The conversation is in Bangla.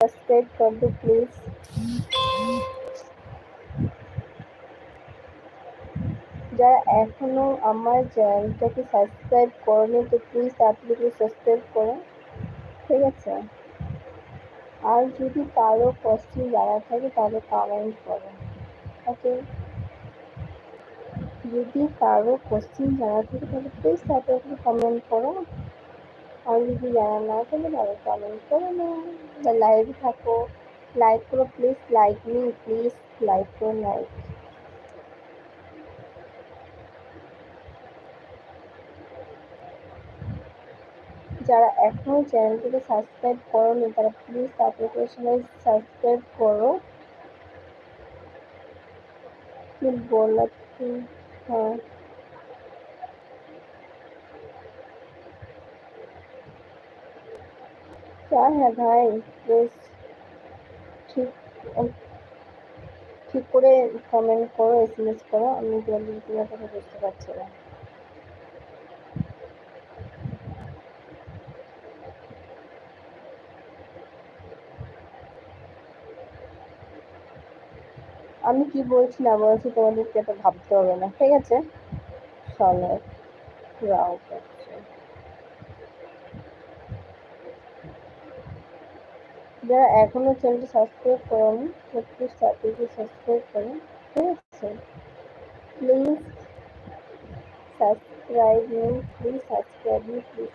Respect কর the প্লিজ যারা এখনও আমার চ্যানেলটাকে সাবস্ক্রাইব করেনি, তো প্লিজ আপনি একটু সাবস্ক্রাইব করো, ঠিক আছে? আর যদি কারও কোশ্চেন যারা থাকে, তাহলে কমেন্ট করো ওকে যদি কারও কোশ্চেন জানা থাকে, তাহলে প্লিজ তাড়াতাড়ি কমেন্ট করো। আর যদি জানা না থাকে তাহলে কমেন্ট করো না? বা লাইভে থাকো। লাইক করো please like me please like করো লাইক যারা এখনও চ্যানেলটিকে সাবস্ক্রাইব করোনি, তারা প্লিজ করে সবাই সাবস্ক্রাইব করো। কি বলা হ্যাঁ। হ্যাঁ হ্যাঁ ভাই প্লিজ ঠিক um, ঠিক করে কমেন্ট করো এস এম এস করো আমি দুয়ার কথা বুঝতে পারছি না। আমি কি বলছি না বলছি, তোমাদেরকে এত ভাবতে হবে না, ঠিক আছে? চলো রাও যারা এখনও চ্যানেলটি সাবস্ক্রাইব করেনি সত্যি তাদেরকে সাবস্ক্রাইব করেন, ঠিক আছে? Please subscribe me please subscribe me please